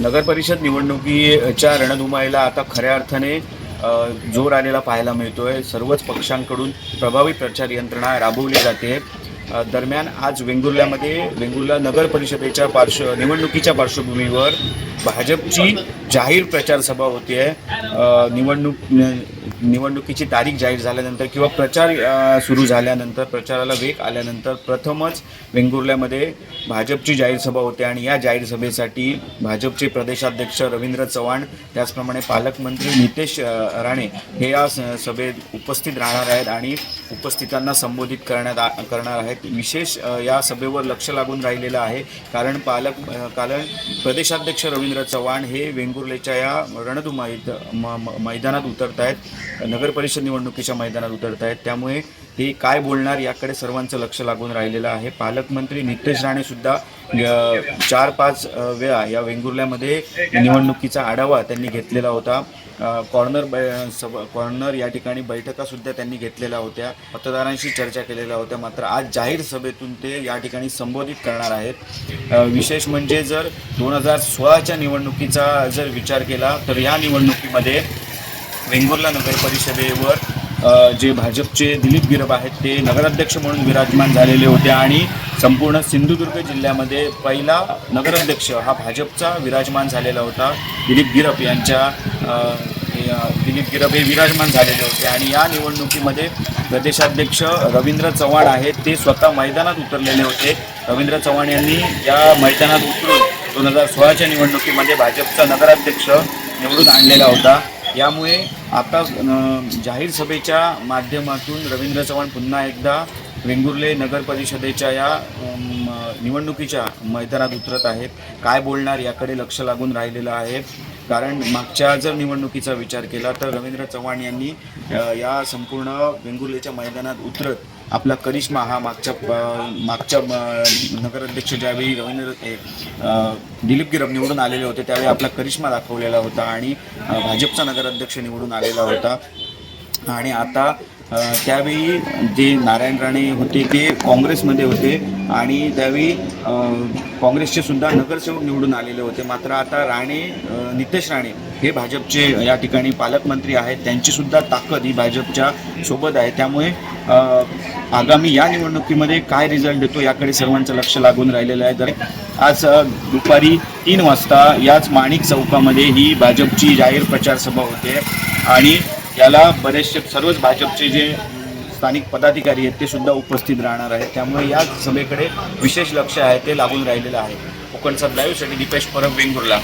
नगरपरिषद निवडणुकीच्या रणधुमाईला आता खऱ्या अर्थाने जोर आलेला पाहायला मिळतोय. सर्वच पक्षांकडून प्रभावी प्रचार यंत्रणा राबवली जाते. दरम्यान आज वेंगुर्ल्यामध्ये वेंगुर्ला नगर परिषदेच्या पार्श्व निवडणुकीच्या पार्श्वभूमीवर भाजपची जाहीर प्रचार सभा होती आहे. निवडणूक निवडणुकीची तारीख जाहीर झाल्यानंतर किंवा प्रचार सुरू झाल्यानंतर प्रचाराला वेग आल्यानंतर प्रथमच वेंगुर्ल्यामध्ये भाजपची जाहीर सभा होते आणि या जाहीर सभेसाठी भाजपचे प्रदेशाध्यक्ष रवींद्र चव्हाण त्याचप्रमाणे पालकमंत्री नितेश राणे हे या स- सभेत उपस्थित राहणार आहेत आणि उपस्थितांना संबोधित करण्यात आ करणार आहेत. विशेष या सभेवर लक्ष लागून राहिलेलं आहे. कारण पालक कारण प्रदेशाध्यक्ष रवींद्र चव्हाण हे वेंगुर्लेच्या या रणधुमाईत म- मैदानात उतरत आहेत नगर परिषद निवडणुकीच्या मैदानात उतरत आहेत त्यामुळे ते काय बोलणार याकडे सर्वांचं लक्ष लागून राहिलेलं आहे. पालकमंत्री नितेश राणे सुद्धा चार पाच वेळा या वेंगुर्ल्यामध्ये निवडणुकीचा आढावा त्यांनी घेतलेला होता. कॉर्नर बै सब कॉर्नर या ठिकाणी बैठकासुद्धा त्यांनी घेतलेल्या होत्या. मतदारांशी चर्चा केलेल्या होत्या. मात्र आज जाहीर सभेतून ते या ठिकाणी संबोधित करणार आहेत. विशेष म्हणजे जर दोन हजार सोळाच्या निवडणुकीचा जर विचार केला तर या निवडणुकीमध्ये वेंगुर्ला नगर परिषदेवर जे भाजपचे दिलीप गिरप आहेत ते नगराध्यक्ष म्हणून विराजमान झालेले होते आणि संपूर्ण सिंधुदुर्ग जिल्ह्यामध्ये पहिला नगराध्यक्ष हा भाजपचा विराजमान झालेला होता. दिलीप गिरप यांच्या दिलीप गिरप हे विराजमान झालेले होते आणि या निवडणुकीमध्ये प्रदेशाध्यक्ष रवींद्र चव्हाण आहेत ते स्वतः मैदानात उतरलेले होते. रवींद्र चव्हाण यांनी या मैदानात उतरून दोन हजार सोळाच्या निवडणुकीमध्ये भाजपचा नगराध्यक्ष निवडून आणलेला होता. यामुळे आता जाहीर सभेच्या माध्यमातून रवींद्र चव्हाण पुन्हा एकदा वेंगुर्ले नगर परिषदेच्या या निवडणुकीच्या मैदानात उतरत आहेत. काय बोलणार याकडे लक्ष लागून राहिलेलं आहे. कारण मागच्या जर निवडणुकीचा विचार केला तर रवींद्र चव्हाण यांनी या संपूर्ण वेंगुर्लेच्या मैदानात उतरत आपला करिश्मा हा मागच्या मागच्या नगराध्यक्ष ज्यावेळी रवींद्र दिलीप गिरब निवडून आलेले होते त्यावेळी आपला करिश्मा दाखवलेला होता आणि भाजपचा नगराध्यक्ष निवडून आलेला होता. आणि आता त्यावेळी जे नारायण राणे होते ते काँग्रेसमध्ये होते आणि त्यावेळी काँग्रेसचे सुद्धा नगरसेवक निवडून आलेले होते. मात्र आता राणे नितेश राणे हे भाजपचे या ठिकाणी पालकमंत्री आहेत. त्यांची सुद्धा ताकद ही भाजपच्या सोबत आहे. त्यामुळे आगामी या निवडणुकीमध्ये काय रिझल्ट देतो याकडे सर्वांचं लक्ष लागून राहिलेलं आहे. तर आज दुपारी तीन वाजता याच माणिक चौकामध्ये ही भाजपची जाहीर प्रचार सभा होते. आणि याला बरेचसे सर्वच भाजपचे जे स्थानिक पदाधिकारी आहेत ते सुद्धा उपस्थित राहणार आहेत. त्यामुळे या सभेकडे विशेष लक्ष आहे ते लागून राहिलेलं आहे. कोकणचा लाईव्हसाठी दीपेश परब वेंगुर्ला